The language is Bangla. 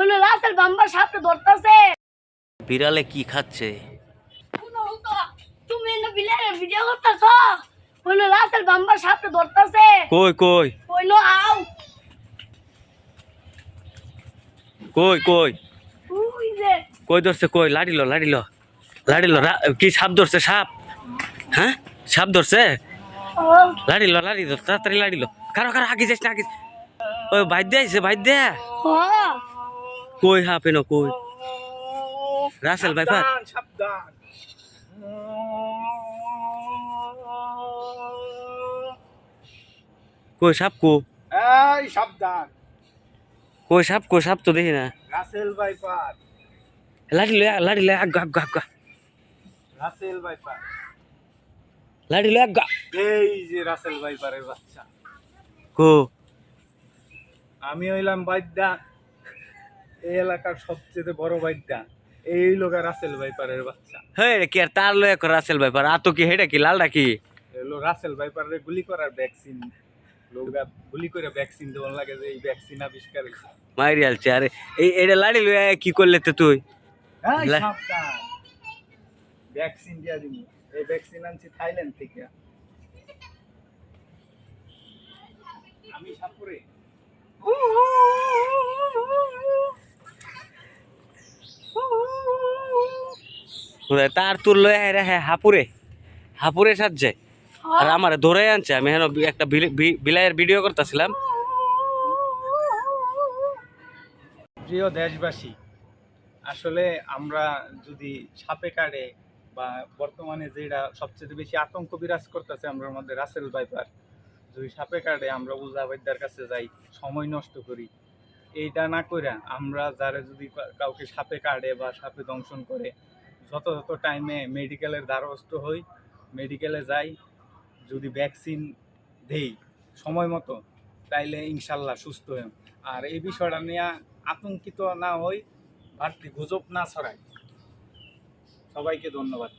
হইল রাসেল বাম্বার সাপটা ধরতাছে। বিড়ালে কি খাচ্ছে? তুমি এনে বিলের ভিডিও করতেছ? হইল রাসেল বাম্বার সাপটা ধরতাছে। কই কই? হইল আও। কই কই? কই ধরছে কই? লাড়িল লাড়িল লাড়িল কি সাপ ধরছে সাপ? হ্যাঁ? সাপ ধরছে? লাড়িল লাড়িল তাড়াতাড়ি লাড়িল কারও কারও আগে যাইস না আগে ওই বাইদ্যে আইছে বাইদ্যে হ্যাঁ। কই হা পেন কই? রাসেল ভাই পার সাবধান কই সাপ কো? এই সাবধান। কই সাপ কই সাপ তো দেখি না। রাসেল ভাইপার লাড়িল লাড়িল আগ্গা আগ্গা আগ্গা রাসেল ভাইপার লাড়িল আগ্গা এই যে রাসেল ভাইপারের বাচ্চা। কো? আমি হইলাম বাইদ্যা এই এলাকার সবচেয়ে বড় বাইদ্যা এই লোক রাসেল ভাইপারের বাচ্চা। হে রে কি আর তার লয় কর রাসেল ভাই পার তো কি হেডা কি লালডা কি? এলো রাসেল ভাইপারের গুলি করার ভ্যাকসিন লোকরা গুলি করে ভ্যাকসিন দেওয়ার লাগে যে এই ভ্যাকসিন আবিষ্কার মাইরি আলছে আরে এই এটা লাড়িল কি করলে তো তুই? ভ্যাকসিন দিয়া দিন এই ভ্যাকসিন আনছি থাইল্যান্ড থেকে। আমি সাপুরে। তার তোর লয় রে হ্যাঁ হাপুরে। হাপুরে সাজছে। আর আমার ধরে আনছে। আমি হেন একটা বিল- বিলাইয়ের ভিডিও করতেছিলাম। প্রিয় দেশবাসী আসলে আমরা যদি সাপে কাটে বা বর্তমানে যেটা সবচেয়ে বেশি আতঙ্ক বিরাজ করতেছে আমরা মধ্যে রাসেল ভাইপার যদি সাপে কাটে আমরা উজাবাইদার কাছে যাই সময় নষ্ট করি। এইটা না করে আমরা যারা যদি কাউকে সাপে কাটে বা সাপে দংশন করে যথাযথ টাইমে মেডিকেলের দ্বারস্থ হই মেডিকেলে যাই, যদি ভ্যাকসিন দেই সময় মতো, তাইলে ইনশাল্লাহ সুস্থ হই। আর এই বিষয়টা নিয়ে আতঙ্কিত না হই বাড়তি গুজব না ছড়াই। সবাইকে ধন্যবাদ।